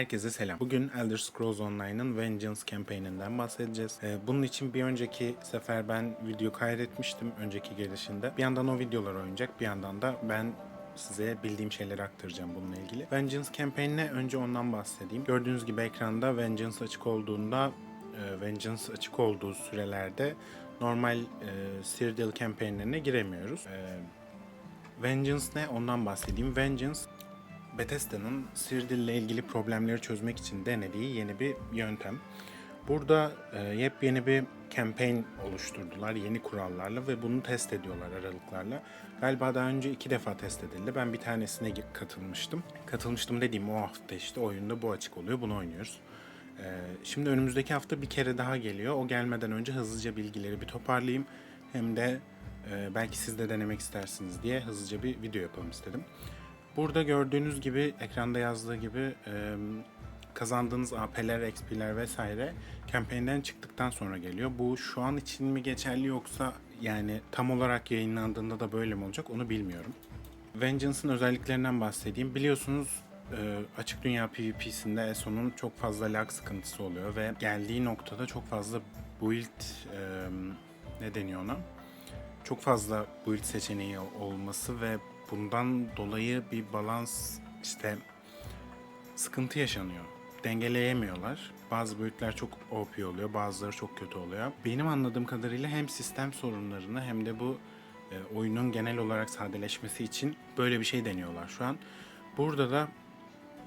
Herkese selam. Bugün Elder Scrolls Online'ın Vengeance campaign'inden bahsedeceğiz. Ee, bunun için bir önceki sefer ben video kaydetmiştim önceki gelişinde. Bir yandan o videolar oynayacak, bir yandan da ben size bildiğim şeyleri aktaracağım bununla ilgili. Vengeance campaign'ine önce ondan bahsedeyim. Gördüğünüz gibi ekranda Vengeance açık olduğunda, e, Vengeance açık olduğu sürelerde normal e, Cyrodiil campaign'lerine giremiyoruz. E, Vengeance ne? Ondan bahsedeyim. Vengeance Bethesda'nın Cyrodiil ile ilgili problemleri çözmek için denediği yeni bir yöntem. Burada e, yepyeni bir campaign oluşturdular yeni kurallarla ve bunu test ediyorlar aralıklarla. Galiba daha önce iki defa test edildi. Ben bir tanesine katılmıştım. Katılmıştım dediğim o hafta işte oyunda bu açık oluyor. Bunu oynuyoruz. E, şimdi önümüzdeki hafta bir kere daha geliyor. O gelmeden önce hızlıca bilgileri bir toparlayayım. Hem de e, belki siz de denemek istersiniz diye hızlıca bir video yapalım istedim. Burada gördüğünüz gibi ekranda yazdığı gibi kazandığınız AP'ler, XP'ler vesaire campaign'den çıktıktan sonra geliyor. Bu şu an için mi geçerli yoksa yani tam olarak yayınlandığında da böyle mi olacak onu bilmiyorum. Vengeance'ın özelliklerinden bahsedeyim. Biliyorsunuz açık dünya PvP'sinde ESO'nun çok fazla lag sıkıntısı oluyor ve geldiği noktada çok fazla build ne deniyor ona? Çok fazla build seçeneği olması ve bundan dolayı bir balans işte sıkıntı yaşanıyor. Dengeleyemiyorlar. Bazı boyutlar çok OP oluyor, bazıları çok kötü oluyor. Benim anladığım kadarıyla hem sistem sorunlarını hem de bu e, oyunun genel olarak sadeleşmesi için böyle bir şey deniyorlar şu an. Burada da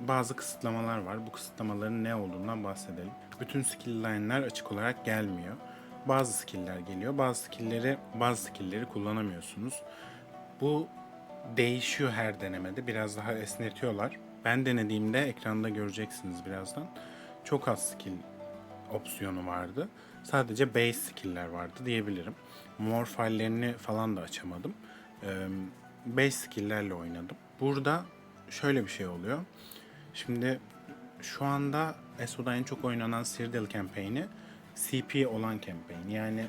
bazı kısıtlamalar var. Bu kısıtlamaların ne olduğundan bahsedelim. Bütün skill line'lar açık olarak gelmiyor. Bazı skill'ler geliyor. Bazı skill'leri bazı skill'leri kullanamıyorsunuz. Bu değişiyor her denemede. Biraz daha esnetiyorlar. Ben denediğimde ekranda göreceksiniz birazdan. Çok az skill opsiyonu vardı. Sadece base skill'ler vardı diyebilirim. More file'lerini falan da açamadım. Base skill'lerle oynadım. Burada şöyle bir şey oluyor. Şimdi şu anda ESO'da en çok oynanan Cyrodiil campaign'i CP olan campaign. Yani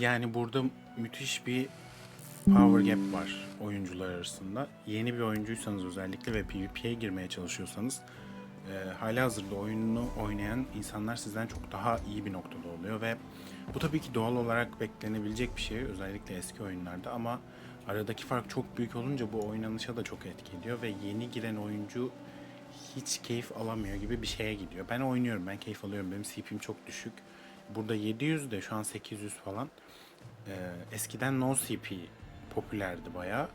yani burada müthiş bir power gap var oyuncular arasında. Yeni bir oyuncuysanız özellikle ve PvP'ye girmeye çalışıyorsanız e, hali hazırda oyununu oynayan insanlar sizden çok daha iyi bir noktada oluyor ve bu tabii ki doğal olarak beklenebilecek bir şey özellikle eski oyunlarda ama aradaki fark çok büyük olunca bu oynanışa da çok etki ediyor ve yeni giren oyuncu hiç keyif alamıyor gibi bir şeye gidiyor. Ben oynuyorum, ben keyif alıyorum. Benim CP'm çok düşük. Burada 700 de şu an 800 falan. Ee, eskiden no CP popülerdi bayağı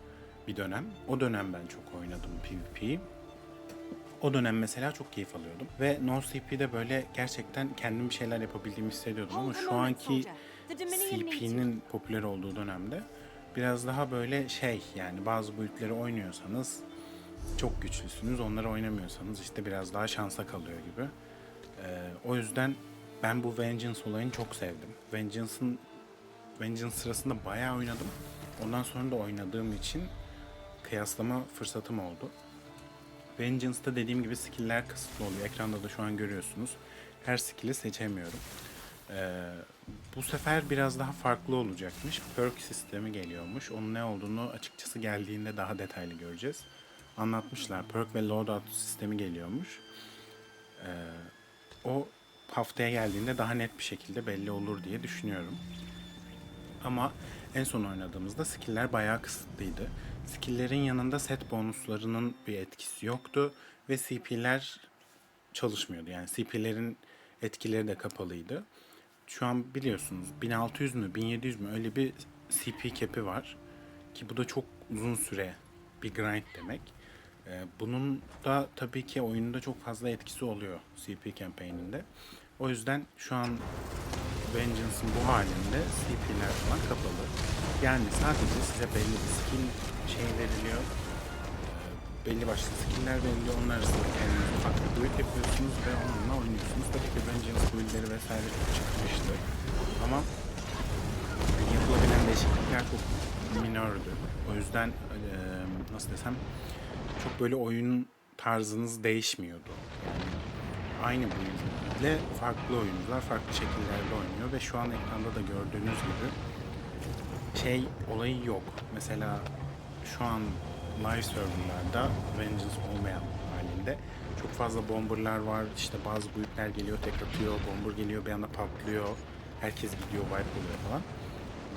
bir dönem. O dönem ben çok oynadım PvP'yi. O dönem mesela çok keyif alıyordum. Ve no CP'de böyle gerçekten kendim bir şeyler yapabildiğimi hissediyordum ama şu anki CP'nin popüler olduğu dönemde biraz daha böyle şey yani bazı build'leri oynuyorsanız çok güçlüsünüz. Onları oynamıyorsanız işte biraz daha şansa kalıyor gibi. Ee, o yüzden ben bu Vengeance olayını çok sevdim. Vengeance'ın Vengeance sırasında bayağı oynadım. Ondan sonra da oynadığım için kıyaslama fırsatım oldu. Vengeance'da dediğim gibi skill'ler kısıtlı oluyor. Ekranda da şu an görüyorsunuz. Her skill'i seçemiyorum. Ee, bu sefer biraz daha farklı olacakmış. Perk sistemi geliyormuş. Onun ne olduğunu açıkçası geldiğinde daha detaylı göreceğiz. Anlatmışlar. Perk ve loadout sistemi geliyormuş. Ee, o haftaya geldiğinde daha net bir şekilde belli olur diye düşünüyorum. Ama en son oynadığımızda skill'ler bayağı kısıtlıydı. Skill'lerin yanında set bonuslarının bir etkisi yoktu ve CP'ler çalışmıyordu. Yani CP'lerin etkileri de kapalıydı. Şu an biliyorsunuz 1600 mü 1700 mü öyle bir CP cap'i var. Ki bu da çok uzun süre bir grind demek. Ee, bunun da tabii ki oyunda çok fazla etkisi oluyor CP campaign'inde. O yüzden şu an Vengeance'ın bu halinde CP'ler falan kapalı. Yani sadece size belli bir skill şey veriliyor. Ee, belli başlı skill'ler veriliyor. Onlar arasında kendiniz ufak bir build yapıyorsunuz ve onunla oynuyorsunuz. Tabii ki Vengeance build'leri vesaire çok çıkmıştı. Ama yapılabilen değişiklikler çok minördü. O yüzden nasıl desem çok böyle oyun tarzınız değişmiyordu. Yani aynı build'le farklı oyuncular farklı şekillerde oynuyor ve şu an ekranda da gördüğünüz gibi şey olayı yok. Mesela şu an live serverlarda Vengeance olmayan halinde çok fazla bomberlar var. İşte bazı büyükler geliyor tek atıyor. Bomber geliyor bir anda patlıyor. Herkes gidiyor wipe oluyor falan.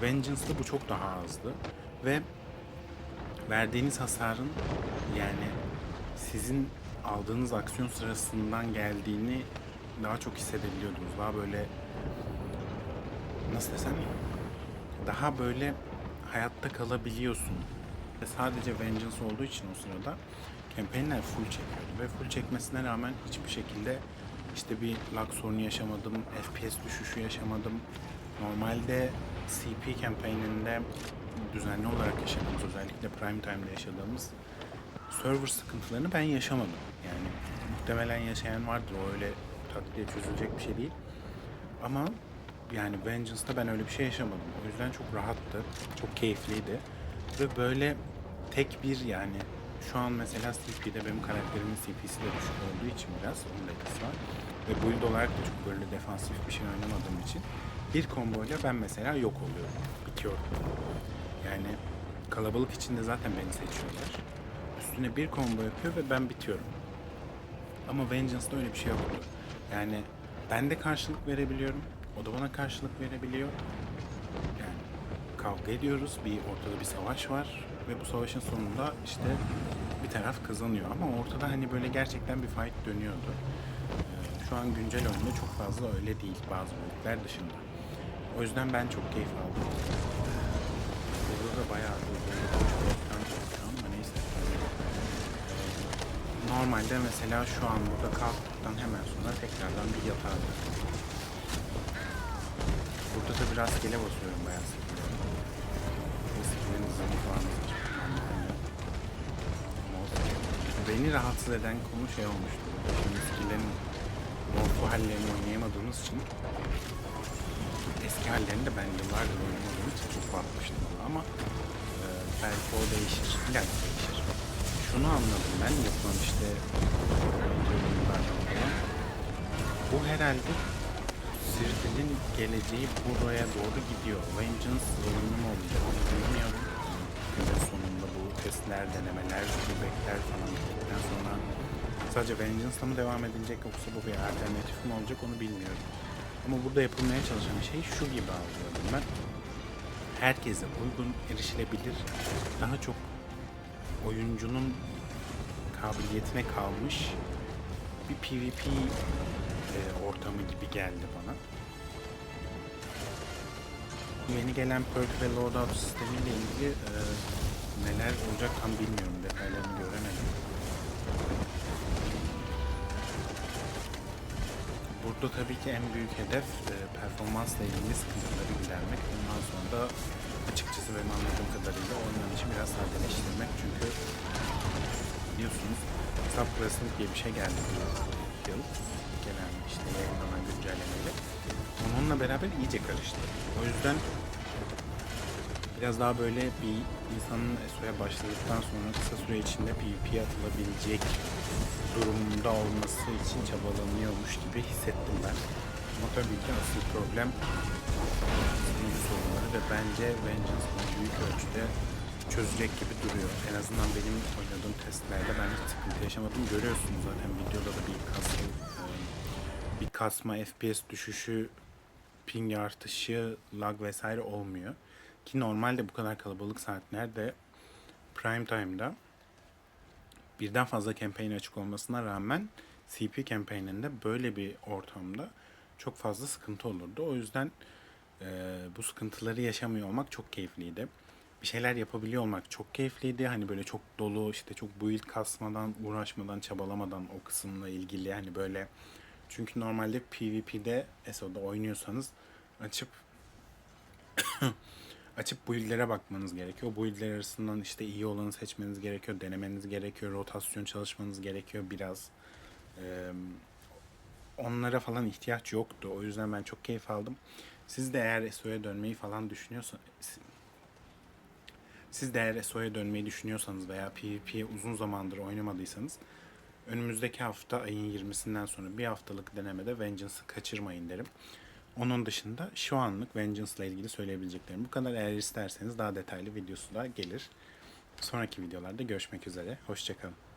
Vengeance'da bu çok daha azdı. Ve verdiğiniz hasarın yani sizin aldığınız aksiyon sırasından geldiğini daha çok hissedebiliyordunuz. Daha böyle nasıl desem daha böyle hayatta kalabiliyorsun. Ve sadece Vengeance olduğu için o sırada campaignler full çekiyordu ve full çekmesine rağmen hiçbir şekilde işte bir lag sorunu yaşamadım, FPS düşüşü yaşamadım. Normalde CP campaign'inde düzenli olarak yaşadığımız, özellikle prime time'da yaşadığımız server sıkıntılarını ben yaşamadım. Yani muhtemelen yaşayan vardır. O öyle tak diye çözülecek bir şey değil. Ama yani Vengeance'da ben öyle bir şey yaşamadım. O yüzden çok rahattı. Çok keyifliydi. Ve böyle tek bir yani şu an mesela CP'de benim karakterimin CP'si de düşük olduğu için biraz onun etkisi var. Ve build olarak da çok böyle defansif bir şey oynamadığım için bir komboyla ben mesela yok oluyorum. Bitiyorum. Yani kalabalık içinde zaten beni seçiyorlar. Üstüne bir combo yapıyor ve ben bitiyorum. Ama Vengeance'da öyle bir şey yoktu. Yani ben de karşılık verebiliyorum. O da bana karşılık verebiliyor. Yani kavga ediyoruz. Bir ortada bir savaş var. Ve bu savaşın sonunda işte bir taraf kazanıyor. Ama ortada hani böyle gerçekten bir fight dönüyordu. Ee, Şu an güncel oyunda çok fazla öyle değil bazı bölümler dışında. O yüzden ben çok keyif aldım. Burada da bayağı bir Normalde mesela şu an burada kalktıktan hemen sonra tekrardan bir yatağa. Burada da biraz gele basıyorum bayağı. Bu skill'lerin hızını falan. Beni rahatsız eden konu şey olmuştu. Şimdi skill'lerin morfu hallerini oynayamadığımız için eski hallerini de ben yıllardır oynamadığım için çok bakmıştım ama e, belki o değişir. İleride değişir. Şunu anladım ben falan. Bu herhalde Citadel'in geleceği buraya doğru gidiyor. Vengeance oyunu mu olacak onu bilmiyorum. Günün sonunda bu testler, denemeler, feedbackler falan bittikten sonra sadece Vengeance'la mı devam edilecek yoksa bu bir alternatif mi olacak onu bilmiyorum. Ama burada yapılmaya çalışan şey şu gibi algıladım ben. Herkese uygun, erişilebilir, daha çok oyuncunun kabiliyetine kalmış bir PvP e, ortamı gibi geldi bana. Yeni gelen perk ve loadout sistemiyle ilgili e, neler olacak tam bilmiyorum. Detaylarını göremedim. Burada tabii ki en büyük hedef e, performansla ilgili sıkıntıları gidermek. Ondan sonra da açıkçası benim anladığım kadarıyla oynanışı biraz sadeleştirmek. Çünkü biliyorsunuz Subclassing diye bir şey geldi bu yıl. Gelen işte yayınlanan güncellemeyle. Onunla beraber iyice karıştı. O yüzden biraz daha böyle bir insanın SO'ya başladıktan sonra kısa süre içinde PvP'ye atılabilecek durumda olması için çabalanıyormuş gibi hissettim ben. Ama tabii ki asıl problem sunucu sorunları ve bence Vengeance büyük ölçüde çözecek gibi duruyor. En azından benim oynadığım testlerde ben hiç sıkıntı yaşamadım. Görüyorsunuz zaten videoda da bir kasma, bir kasma, FPS düşüşü, ping artışı, lag vesaire olmuyor. Ki normalde bu kadar kalabalık saatlerde prime time'da birden fazla campaign açık olmasına rağmen CP campaign'inde böyle bir ortamda çok fazla sıkıntı olurdu. O yüzden e, bu sıkıntıları yaşamıyor olmak çok keyifliydi. Bir şeyler yapabiliyor olmak çok keyifliydi. Hani böyle çok dolu işte çok build kasmadan, uğraşmadan, çabalamadan o kısımla ilgili hani böyle çünkü normalde PvP'de SO'da oynuyorsanız açıp açıp build'lere bakmanız gerekiyor. Build'ler arasından işte iyi olanı seçmeniz gerekiyor, denemeniz gerekiyor, rotasyon çalışmanız gerekiyor biraz. Ee, onlara falan ihtiyaç yoktu. O yüzden ben çok keyif aldım. Siz de eğer SO'ya dönmeyi falan düşünüyorsanız siz de eğer SO'ya dönmeyi düşünüyorsanız veya PvP'ye uzun zamandır oynamadıysanız önümüzdeki hafta ayın 20'sinden sonra bir haftalık denemede Vengeance'ı kaçırmayın derim. Onun dışında şu anlık Vengeance ile ilgili söyleyebileceklerim bu kadar. Eğer isterseniz daha detaylı videosu da gelir. Sonraki videolarda görüşmek üzere. Hoşçakalın.